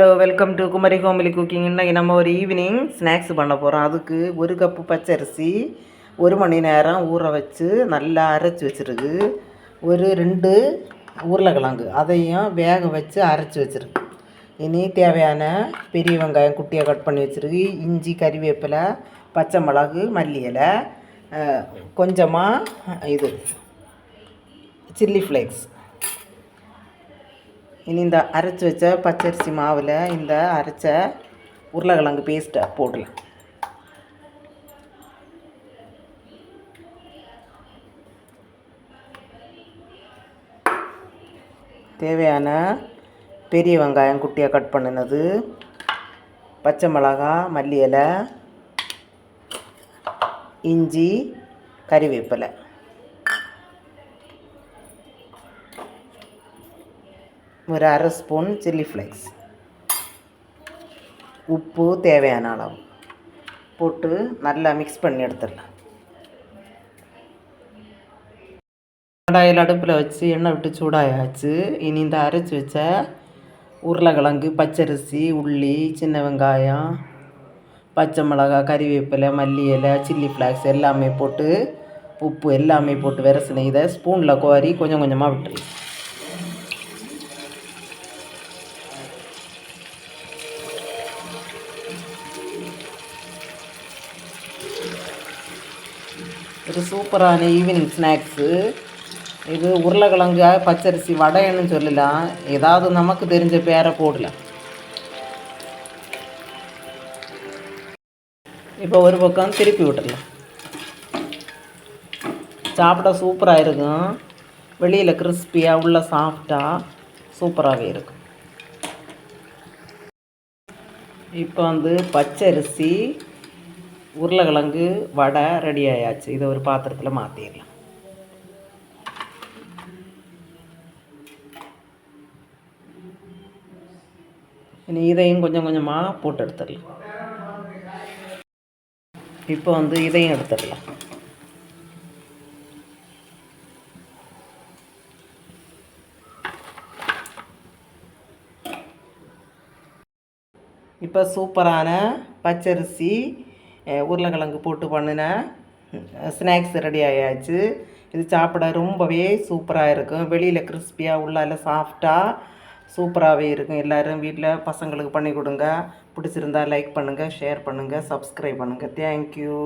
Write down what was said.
Hello welcome to Kumari Komali cooking இன்னைக்கு நம்ம ஒரு ஈவினிங் ஸ்நாக்ஸ் பண்ண போகிறோம் அதுக்கு ஒரு கப்பு பச்சரிசி ஒரு மணி நேரம் ஊற வச்சு நல்லா அரைச்சி வச்சிருக்கு. ஒரு ரெண்டு உருளைக்கிழங்கு. அதையும் வேக வச்சு அரைச்சி வச்சிருக்கு. இனி தேவையான பெரிய வெங்காயம் குட்டியாக கட் பண்ணி வச்சிருக்கு. இஞ்சி கறிவேப்பிலை பச்சை மிளகு மல்லி இலை கொஞ்சமாக இது சில்லி ஃப்ளேக்ஸ் இனி இந்த அரைச்சி வச்ச பச்சரிசி மாவில் இந்த அரைச்ச உருளைக்கிழங்கு பேஸ்ட்டை போடலாம். தேவையான பெரிய வெங்காயம் குட்டியாக கட் பண்ணினது பச்சை மிளகா மல்லி இலை இஞ்சி கறிவேப்பிலை. ஒரு அரை ஸ்பூன் சில்லி ஃப்ளேக்ஸ். உப்பு தேவையான அளவு. போட்டு நல்லா மிக்ஸ் பண்ணி எடுத்துடலாம். கடாயில் அடுப்பில் வச்சு எண்ணெய் விட்டு சூடாயாச்சு. இனி இந்த அரைச்சி வச்ச உருளைக்கிழங்கு பச்சரிசி உள்ளி சின்ன வெங்காயம் பச்சை மிளகாய் கறிவேப்பிலை மல்லி இலை சில்லி ஃப்ளாக்ஸ் எல்லாமே போட்டு உப்பு எல்லாமே போட்டு விரசின இதை ஸ்பூனில் கோரி கொஞ்சம் கொஞ்சமாக விட்டுரு இது சூப்பரான ஈவினிங் ஸ்நாக்ஸு இது உருளைக்கிழங்கு பச்சரிசி வடைன்னு சொல்லலாம் ஏதாவது நமக்கு தெரிஞ்ச பேரை போடலாம். இப்போ ஒரு பக்கம் திருப்பி விட்டுடலாம். சாப்பிட சூப்பராக இருக்கும். வெளியில் கிறிஸ்பியாக உள்ள சாப்பிட்டா சூப்பராகவே இருக்கும். இப்போ வந்து பச்சரிசி உருளைக்கிழங்கு வடை ரெடி ஆயாச்சு. இதை ஒரு பாத்திரத்தில் மாற்றிடலாம் இனி இதையும் கொஞ்சம் கொஞ்சமாக போட்டு எடுத்துடலாம். இப்போ வந்து இதையும் எடுத்துடலாம். இப்போ சூப்பரான பச்சரிசி உருளைக்கிழங்கு போட்டு பண்ணின. ஸ்நாக்ஸ் ரெடி ஆயாச்சு. இது சாப்பிட ரொம்பவே சூப்பராக இருக்கும். வெளியில் கிறிஸ்பியாக உள்ளால சாஃப்டாக சூப்பராகவே இருக்கும். எல்லோரும் வீட்டில் பசங்களுக்கு பண்ணி கொடுங்க. பிடிச்சிருந்தா லைக் பண்ணுங்கள் ஷேர் பண்ணுங்கள் சப்ஸ்கிரைப் பண்ணுங்கள் தேங்க்யூ